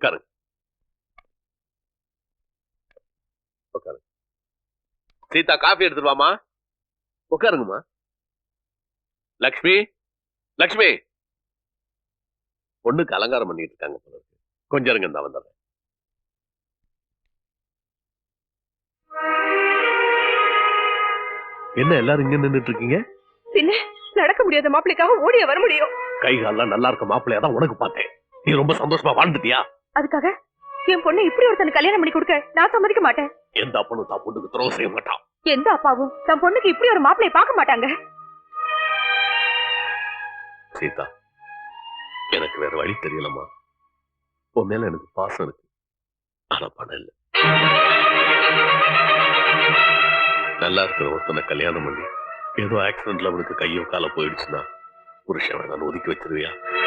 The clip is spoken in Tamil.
உட்காருங்க உட்காருங்க சீதா காஃபி எடுத்துட்டு வாமா உட்காருங்கம்மா. லக்ஷ்மி லக்ஷ்மி. பொண்ணுக்கு அலங்காரம் பண்ணிட்டு இருக்காங்க. கொஞ்சம் இருங்க நான் வந்துடுறேன். என்ன எல்லாரும் இங்க நின்னுட்டு இருக்கீங்க? பின்ன நடக்க முடியாத மாப்பிளைக்காக ஓடிய வர முடியும். கை கால்லாம் நல்லா இருக்க மாப்பிள்ளையா தான் உனக்கு பார்த்தேன். நீ ரொம்ப சந்தோஷமா வாழ்ந்துட்டியா? அதுக்காக என் பொண்ணை இப்படி ஒருத்தனுக்கு கல்யாணம் பண்ணி கொடுக்க நான் சம்மதிக்க மாட்டேன். எந்த அப்பனும் தான் பொண்ணுக்கு துரோகம் செய்ய மாட்டான். எந்த அப்பாவும் தன் பொண்ணுக்கு இப்படி ஒரு மாப்பிளைய பார்க்க மாட்டாங்க. சீதா எனக்கு வேற வழி தெரியலம்மா. உன் மேல எனக்கு பாசம் இருக்கு. ஆனா பணம் இல்ல. நல்லா இருக்கிற ஒருத்தனை கல்யாணம் பண்ணி ஏதோ ஆக்சிடென்ட்ல அவனுக்கு கையோ கால போயிடுச்சுன்னா புருஷன் வேணாலும் ஒதுக்கி வச்சிருவியா?